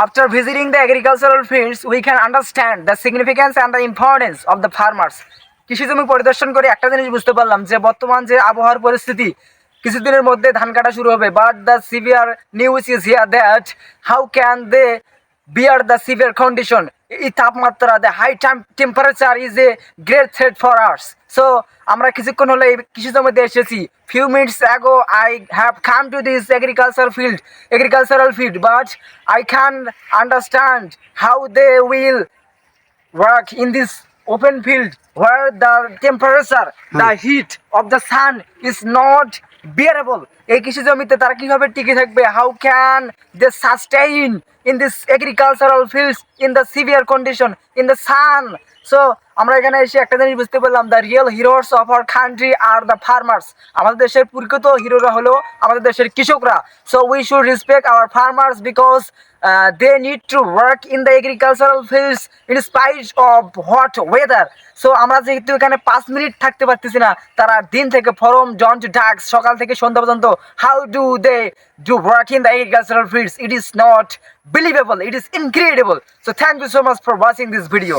After visiting the agricultural fields, we can understand the significance and the importance of the farmers. কৃষি জমি পরিদর্শন করে একটা জিনিস বুঝতে পারলাম যে বর্তমান যে আবহাওয়ার পরিস্থিতি কিছুদিনের মধ্যে ধান কাটা শুরু হবে but the severe news is here that how can they bear the severe condition এই তাপমাত্রা the high temperature is a great threat for ours so আমরা কিছুক্ষণ হলে এই কৃষি জমিতে এসেছি। Few minutes ago I have come to this agriculture field agricultural field but I can understand how they will work in this open field where the temperature, the heat of the sun is not bearable. এই কৃষি জমিতে তারা কীভাবে টিকে থাকবে? How can they sustain in this agricultural fields in the severe condition in the sun so আমরা এখানে এসে একটা জিনিস বুঝতে পারলাম the real heroes of our country are the farmers আমাদের দেশের প্রকৃত হিরোরা হলো আমাদের দেশের কৃষকরা। So we should respect our farmers because they need to work in the agricultural fields in spite of hot weather so আমরা যেহেতু এখানে পাঁচ মিনিট থাকতে পারতেছি না, তারা দিন থেকে ফরম জন টু ডাক্স সকাল থেকে সন্ধ্যা পর্যন্ত how do they do work in the agricultural fields it is not believable it is incredible so thank you so much for watching this video